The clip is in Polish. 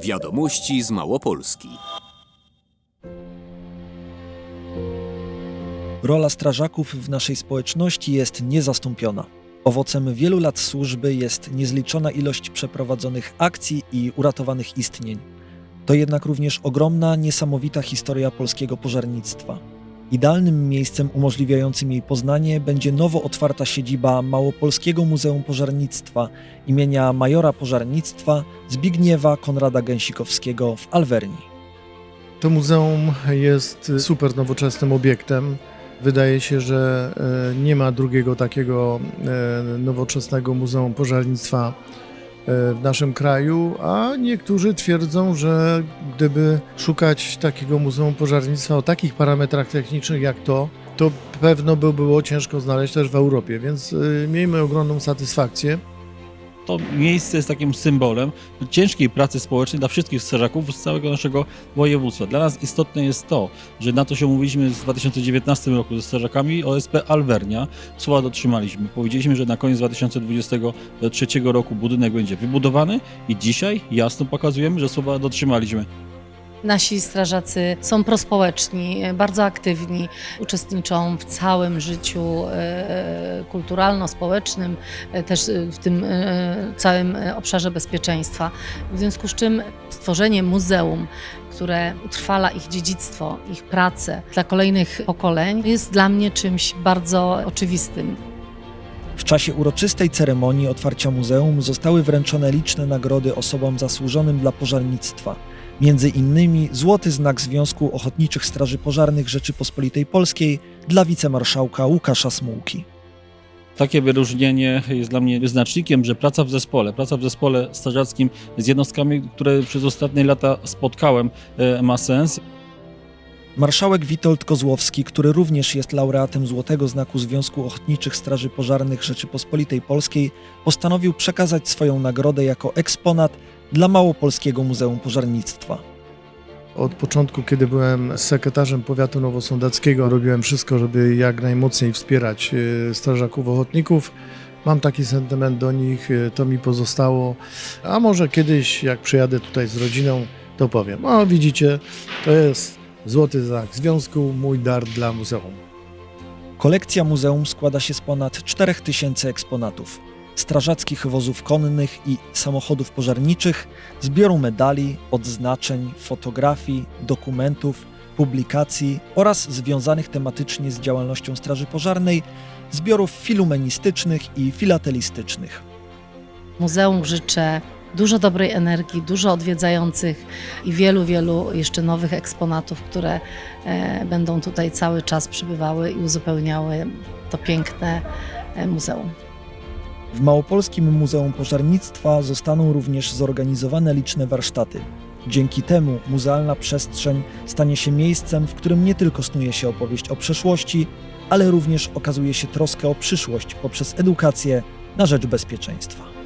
Wiadomości z Małopolski. Rola strażaków w naszej społeczności jest niezastąpiona. Owocem wielu lat służby jest niezliczona ilość przeprowadzonych akcji i uratowanych istnień. To jednak również ogromna, niesamowita historia polskiego pożarnictwa. Idealnym miejscem umożliwiającym jej poznanie będzie nowo otwarta siedziba Małopolskiego Muzeum Pożarnictwa imienia majora pożarnictwa Zbigniewa Konrada Gęsikowskiego w Alwerni. To muzeum jest super nowoczesnym obiektem. Wydaje się, że e, nie ma drugiego takiego e, nowoczesnego muzeum pożarnictwa w naszym kraju, a niektórzy twierdzą, że gdyby szukać takiego muzeum pożarnictwa o takich parametrach technicznych jak to, to pewno by było ciężko znaleźć też w Europie, więc e, miejmy ogromną satysfakcję. To miejsce jest takim symbolem ciężkiej pracy społecznej dla wszystkich strażaków z całego naszego województwa. Dla nas istotne jest to, że na to się umówiliśmy w 2019 roku ze strażakami OSP Alvernia. Słowa dotrzymaliśmy. Powiedzieliśmy, że na koniec 2023 roku budynek będzie wybudowany i dzisiaj jasno pokazujemy, że słowa dotrzymaliśmy. Nasi strażacy są prospołeczni, bardzo aktywni, uczestniczą w całym życiu e, kulturalno-społecznym, e, też e, w tym e, całym e, obszarze bezpieczeństwa. W związku z czym stworzenie muzeum, które utrwala ich dziedzictwo, ich pracę dla kolejnych pokoleń, jest dla mnie czymś bardzo oczywistym. W czasie uroczystej ceremonii otwarcia muzeum zostały wręczone liczne nagrody osobom zasłużonym dla pożarnictwa. Między innymi Złoty Znak Związku Ochotniczych Straży Pożarnych Rzeczypospolitej Polskiej dla wicemarszałka Łukasza Smułki. Takie wyróżnienie jest dla mnie wyznacznikiem, że praca w zespole, praca w zespole strażackim z jednostkami, które przez ostatnie lata spotkałem, e, ma sens. Marszałek Witold Kozłowski, który również jest laureatem Złotego Znaku Związku Ochotniczych Straży Pożarnych Rzeczypospolitej Polskiej, postanowił przekazać swoją nagrodę jako eksponat dla Małopolskiego Muzeum Pożarnictwa. Od początku, kiedy byłem sekretarzem powiatu nowosądeckiego, robiłem wszystko, żeby jak najmocniej wspierać e, strażaków ochotników. Mam taki sentyment do nich, e, to mi pozostało. A może kiedyś, jak przyjadę tutaj z rodziną, to powiem: O, widzicie, to jest złoty znak związku, mój dar dla muzeum. Kolekcja muzeum składa się z ponad 4000 eksponatów. Strażackich wozów konnych i samochodów pożarniczych, zbioru medali, odznaczeń, fotografii, dokumentów, publikacji oraz związanych tematycznie z działalnością Straży Pożarnej, zbiorów filumenistycznych i filatelistycznych. Muzeum życzę dużo dobrej energii, dużo odwiedzających i wielu, wielu jeszcze nowych eksponatów, które e, będą tutaj cały czas przybywały i uzupełniały to piękne e, muzeum. W Małopolskim Muzeum Pożarnictwa zostaną również zorganizowane liczne warsztaty. Dzięki temu muzealna przestrzeń stanie się miejscem, w którym nie tylko snuje się opowieść o przeszłości, ale również okazuje się troskę o przyszłość poprzez edukację na rzecz bezpieczeństwa.